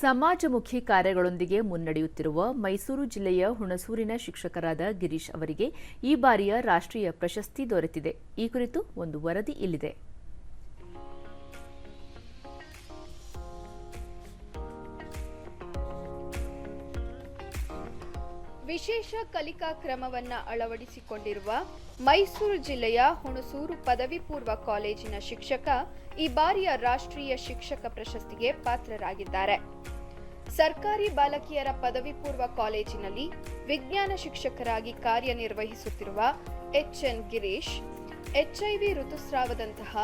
ಸಮಾಜಮುಖಿ ಕಾರ್ಯಗಳೊಂದಿಗೆ ಮುನ್ನಡೆಯುತ್ತಿರುವ ಮೈಸೂರು ಜಿಲ್ಲೆಯ ಹುಣಸೂರಿನ ಶಿಕ್ಷಕರಾದ ಗಿರೀಶ್ ಅವರಿಗೆ ಈ ಬಾರಿಯ ರಾಷ್ಟ್ರೀಯ ಪ್ರಶಸ್ತಿ ದೊರೆತಿದೆ. ಈ ಕುರಿತು ಒಂದು ವರದಿ ಇಲ್ಲಿದೆ. ವಿಶೇಷ ಕಲಿಕಾ ಕ್ರಮವನ್ನ ಅಳವಡಿಸಿಕೊಂಡಿರುವ ಮೈಸೂರು ಜಿಲ್ಲೆಯ ಹುಣಸೂರು ಪದವಿ ಪೂರ್ವ ಕಾಲೇಜಿನ ಶಿಕ್ಷಕ, ಈ ಬಾರಿಯ ರಾಷ್ಟ್ರೀಯ ಶಿಕ್ಷಕ ಪ್ರಶಸ್ತಿಗೆ ಪಾತ್ರರಾಗಿದ್ದಾರೆ. ಸರ್ಕಾರಿ ಬಾಲಕಿಯರ ಪದವಿ ಪೂರ್ವ ಕಾಲೇಜಿನಲ್ಲಿ ವಿಜ್ಞಾನ ಶಿಕ್ಷಕರಾಗಿ ಕಾರ್ಯನಿರ್ವಹಿಸುತ್ತಿರುವ ಎಚ್ ಎನ್ ಗಿರೀಶ್ ಎಚ್ಐವಿ ಋತುಸ್ರಾವದಂತಹ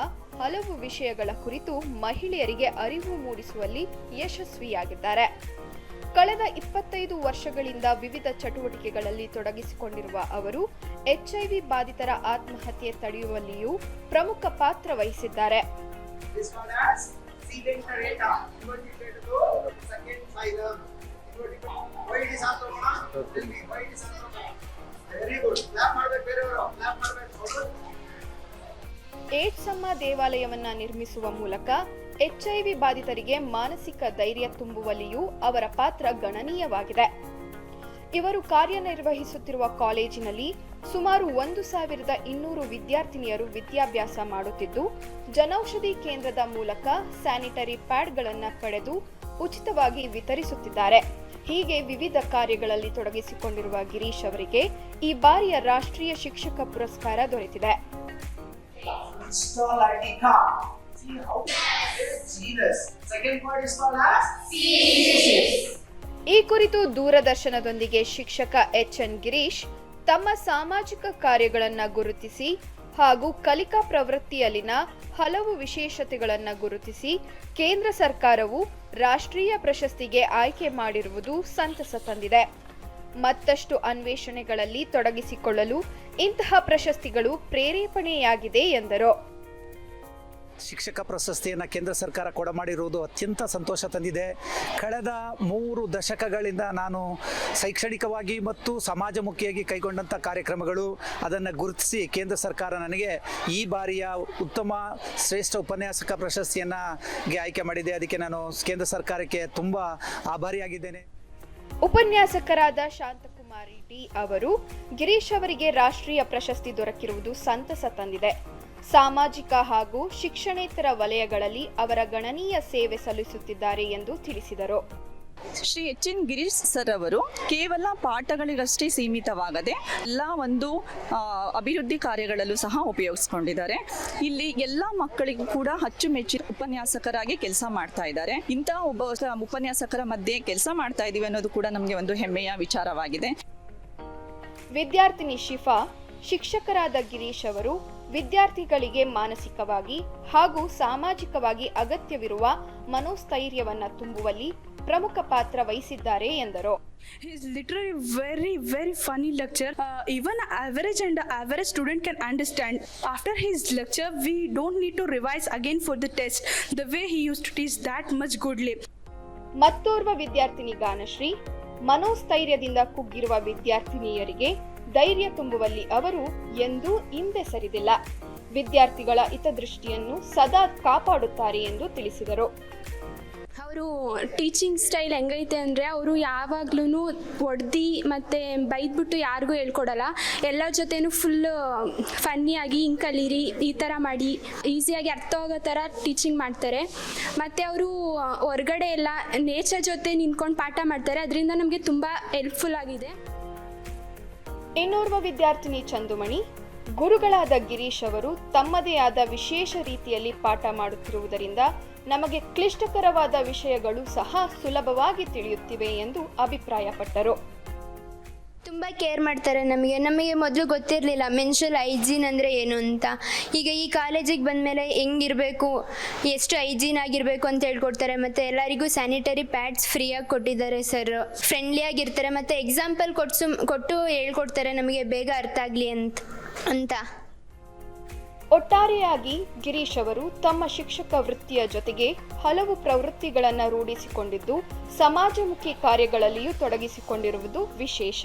ಹಲವು ವಿಷಯಗಳ ಕುರಿತು ಮಹಿಳೆಯರಿಗೆ ಅರಿವು ಮೂಡಿಸುವಲ್ಲಿ ಯಶಸ್ವಿಯಾಗಿದ್ದಾರೆ. ಕಳೆದ ಇಪ್ಪತ್ತೈದು ವರ್ಷಗಳಿಂದ ವಿವಿಧ ಚಟುವಟಿಕೆಗಳಲ್ಲಿ ತೊಡಗಿಸಿಕೊಂಡಿರುವ ಅವರು ಎಚ್ಐವಿ ಬಾಧಿತರ ಆತ್ಮಹತ್ಯೆ ತಡೆಯುವಲ್ಲಿಯೂ ಪ್ರಮುಖ ಪಾತ್ರ ವಹಿಸಿದ್ದಾರೆ. ಏಡ್ಸಮ್ಮ ದೇವಾಲಯವನ್ನ ನಿರ್ಮಿಸುವ ಮೂಲಕ ಎಚ್ಐವಿ ಬಾಧಿತರಿಗೆ ಮಾನಸಿಕ ಧೈರ್ಯ ತುಂಬುವಲ್ಲಿಯೂ ಅವರ ಪಾತ್ರ ಗಣನೀಯವಾಗಿದೆ. ಇವರು ಕಾರ್ಯನಿರ್ವಹಿಸುತ್ತಿರುವ ಕಾಲೇಜಿನಲ್ಲಿ ಸುಮಾರು ಒಂದು ಸಾವಿರದ ಇನ್ನೂರು ವಿದ್ಯಾರ್ಥಿನಿಯರು ವಿದ್ಯಾಭ್ಯಾಸ ಮಾಡುತ್ತಿದ್ದು, ಜನೌಷಧಿ ಕೇಂದ್ರದ ಮೂಲಕ ಸ್ಯಾನಿಟರಿ ಪ್ಯಾಡ್ಗಳನ್ನು ಪಡೆದು ಉಚಿತವಾಗಿ ವಿತರಿಸುತ್ತಿದ್ದಾರೆ. ಹೀಗೆ ವಿವಿಧ ಕಾರ್ಯಗಳಲ್ಲಿ ತೊಡಗಿಸಿಕೊಂಡಿರುವ ಗಿರೀಶ್ ಅವರಿಗೆ ಈ ಬಾರಿಯ ರಾಷ್ಟ್ರೀಯ ಶಿಕ್ಷಕ ಪುರಸ್ಕಾರ ದೊರೆತಿದೆ. Install ID car. See how serious. Second word is called as ಈ ಕುರಿತು ದೂರದರ್ಶನದೊಂದಿಗೆ ಶಿಕ್ಷಕ ಎಚ್ ಎನ್ ಗಿರೀಶ್ ತಮ್ಮ ಸಾಮಾಜಿಕ ಕಾರ್ಯಗಳನ್ನು ಗುರುತಿಸಿ ಹಾಗೂ ಕಲಿಕಾ ಪ್ರವೃತ್ತಿಯಲ್ಲಿನ ಹಲವು ವಿಶೇಷತೆಗಳನ್ನು ಗುರುತಿಸಿ ಕೇಂದ್ರ ಸರ್ಕಾರವು ರಾಷ್ಟ್ರೀಯ ಪ್ರಶಸ್ತಿಗೆ ಆಯ್ಕೆ ಮಾಡಿರುವುದು ಸಂತಸ ತಂದಿದೆ ಮತ್ತಷ್ಟು ಅನ್ವೇಷಣೆಗಳಲ್ಲಿ ತೊಡಗಿಸಿಕೊಳ್ಳಲು ಇಂತಹ ಪ್ರಶಸ್ತಿಗಳು ಪ್ರೇರೇಪಣೆಯಾಗಿದೆ ಎಂದರು. ಶಿಕ್ಷಕ ಪ್ರಶಸ್ತಿಯನ್ನು ಕೇಂದ್ರ ಸರ್ಕಾರ ಕೊಡಮಾಡಿರುವುದು ಅತ್ಯಂತ ಸಂತೋಷ ತಂದಿದೆ. ಕಳೆದ ಮೂರು ದಶಕಗಳಿಂದ ನಾನು ಶೈಕ್ಷಣಿಕವಾಗಿ ಮತ್ತು ಸಮಾಜಮುಖಿಯಾಗಿ ಕೈಗೊಂಡಂಥ ಕಾರ್ಯಕ್ರಮಗಳು, ಅದನ್ನು ಗುರುತಿಸಿ ಕೇಂದ್ರ ಸರ್ಕಾರ ನನಗೆ ಈ ಬಾರಿಯ ಉತ್ತಮ, ಶ್ರೇಷ್ಠ ಉಪನ್ಯಾಸಕ ಪ್ರಶಸ್ತಿಯನ್ನು ಆಯ್ಕೆ ಮಾಡಿದೆ. ಅದಕ್ಕೆ ನಾನು ಕೇಂದ್ರ ಸರ್ಕಾರಕ್ಕೆ ತುಂಬ ಆಭಾರಿಯಾಗಿದ್ದೇನೆ. ಉಪನ್ಯಾಸಕರಾದ ಶಾಂತಕುಮಾರಿ ಡಿ ಅವರು ಗಿರೀಶ್ ಅವರಿಗೆ ರಾಷ್ಟ್ರೀಯ ಪ್ರಶಸ್ತಿ ದೊರಕಿರುವುದು ಸಂತಸ ತಂದಿದೆ. ಸಾಮಾಜಿಕ ಹಾಗೂ ಶಿಕ್ಷಣೇತರ ವಲಯಗಳಲ್ಲಿ ಅವರ ಗಣನೀಯ ಸೇವೆ ಸಲ್ಲಿಸುತ್ತಿದ್ದಾರೆ ಎಂದು ತಿಳಿಸಿದರು. Shri H N Girish sir ಅವರು ಕೇವಲ ಪಾಠಗಳಿಗಷ್ಟೇ ಸೀಮಿತವಾಗದೆ ಎಲ್ಲ ಒಂದು ಅಭಿವೃದ್ಧಿ ಕಾರ್ಯಗಳಲ್ಲೂ ಸಹ ಉಪಯೋಗಿಸ್ಕೊಂಡಿದ್ದಾರೆ. ಇಲ್ಲಿ ಎಲ್ಲ ಮಕ್ಕಳಿಗೂ ಕೂಡ ಅಚ್ಚುಮೆಚ್ಚಿನ ಉಪನ್ಯಾಸಕರಾಗಿ ಕೆಲಸ ಮಾಡ್ತಾ ಇದ್ದಾರೆ. ಇಂಥ ಒಬ್ಬ ಉಪನ್ಯಾಸಕರ ಮಧ್ಯೆ ಕೆಲಸ ಮಾಡ್ತಾ ಇದ್ದೀವಿ ಅನ್ನೋದು ಕೂಡ ನಮಗೆ ಒಂದು ಹೆಮ್ಮೆಯ ವಿಚಾರವಾಗಿದೆ. ವಿದ್ಯಾರ್ಥಿನಿ ಶಿಫಾ, ಶಿಕ್ಷಕರಾದ ಗಿರೀಶ್ ಅವರು ವಿದ್ಯಾರ್ಥಿಗಳಿಗೆ ಮಾನಸಿಕವಾಗಿ ಹಾಗೂ ಸಾಮಾಜಿಕವಾಗಿ ಅಗತ್ಯವಿರುವ ಮನೋಸ್ಥೈರ್ಯವನ್ನು ತುಂಬುವಲ್ಲಿ ಪ್ರಮುಖ ಪಾತ್ರ ವಹಿಸಿದ್ದಾರೆ ಎಂದರು. Literally very very funny lecture even average and average student can understand after his lecture we don't need to revise again for the test the way he used to tease that much goodly ಮತ್ತೋರ್ವ ವಿದ್ಯಾರ್ಥಿನಿ ಗಾನಶ್ರೀ ಮನೋಸ್ಥೈರ್ಯದಿಂದ ಕುಗ್ಗಿರುವ ವಿದ್ಯಾರ್ಥಿನಿಯರಿಗೆ ಧೈರ್ಯ ತುಂಬುವಲ್ಲಿ ಅವರು ಎಂದೂ ಹಿಂದೆ ಸರಿದಿಲ್ಲ. ವಿದ್ಯಾರ್ಥಿಗಳ ಹಿತದೃಷ್ಟಿಯನ್ನು ಸದಾ ಕಾಪಾಡುತ್ತಾರೆ ಎಂದು ತಿಳಿಸಿದರು. ಅವರು ಟೀಚಿಂಗ್ ಸ್ಟೈಲ್ ಹೆಂಗೈತೆ ಅಂದರೆ ಅವರು ಯಾವಾಗ್ಲೂ ಒಡ್ದು ಮತ್ತು ಬೈದ್ಬಿಟ್ಟು ಯಾರಿಗೂ ಹೇಳ್ಕೊಡಲ್ಲ. ಎಲ್ಲರ ಜೊತೆನೂ ಫುಲ್ ಫನ್ನಿಯಾಗಿ ಹಿಂಗೆ ಕಲೀರಿ, ಈ ಥರ ಮಾಡಿ ಈಸಿಯಾಗಿ ಅರ್ಥ ಆಗೋ ಥರ ಟೀಚಿಂಗ್ ಮಾಡ್ತಾರೆ. ಮತ್ತು ಅವರು ಹೊರಗಡೆ ಎಲ್ಲ ನೇಚರ್ ಜೊತೆ ನಿಂತ್ಕೊಂಡು ಪಾಠ ಮಾಡ್ತಾರೆ. ಅದರಿಂದ ನಮಗೆ ತುಂಬ ಹೆಲ್ಪ್ಫುಲ್ ಆಗಿದೆ. ಇನ್ನೋರ್ವ ವಿದ್ಯಾರ್ಥಿನಿ ಚಂದುಮಣಿ? ಗುರುಗಳಾದ ಗಿರೀಶ್ ಅವರು ತಮ್ಮದೇ ಆದ ವಿಶೇಷ ರೀತಿಯಲ್ಲಿ ಪಾಠ ಮಾಡುತ್ತಿರುವುದರಿಂದ ನಮಗೆ ಕ್ಲಿಷ್ಟಕರವಾದ ವಿಷಯಗಳು ಸಹ ಸುಲಭವಾಗಿ ತಿಳಿಯುತ್ತಿವೆ ಎಂದು ಅಭಿಪ್ರಾಯಪಟ್ಟರು. ತುಂಬ ಕೇರ್ ಮಾಡ್ತಾರೆ ನಮಗೆ. ನಮಗೆ ಮೊದಲು ಗೊತ್ತಿರಲಿಲ್ಲ ಮೆನ್ಷಲ್ ಹೈಜೀನ್ ಅಂದರೆ ಏನು ಅಂತ. ಈಗ ಈ ಕಾಲೇಜಿಗೆ ಬಂದಮೇಲೆ ಹೆಂಗಿರಬೇಕು, ಎಷ್ಟು ಹೈಜೀನ್ ಆಗಿರಬೇಕು ಅಂತ ಹೇಳ್ಕೊಡ್ತಾರೆ. ಮತ್ತು ಎಲ್ಲರಿಗೂ ಸ್ಯಾನಿಟರಿ ಪ್ಯಾಡ್ಸ್ ಫ್ರೀಯಾಗಿ ಕೊಟ್ಟಿದ್ದಾರೆ ಸರ್ ಫ್ರೆಂಡ್ಲಿಯಾಗಿರ್ತಾರೆ ಮತ್ತು ಎಕ್ಸಾಂಪಲ್ ಕೊಡ್ಸು, ಕೊಟ್ಟು ಹೇಳ್ಕೊಡ್ತಾರೆ ನಮಗೆ ಬೇಗ ಅರ್ಥ ಆಗಲಿ ಅಂತ ಅಂತ. ಒಟ್ಟಾರೆಯಾಗಿ ಗಿರೀಶ್ ಅವರು ತಮ್ಮ ಶಿಕ್ಷಕ ವೃತ್ತಿಯ ಜೊತೆಗೆ ಹಲವು ಪ್ರವೃತ್ತಿಗಳನ್ನು ರೂಢಿಸಿಕೊಂಡಿದ್ದು ಸಮಾಜಮುಖಿ ಕಾರ್ಯಗಳಲ್ಲಿಯೂ ತೊಡಗಿಸಿಕೊಂಡಿರುವುದು ವಿಶೇಷ.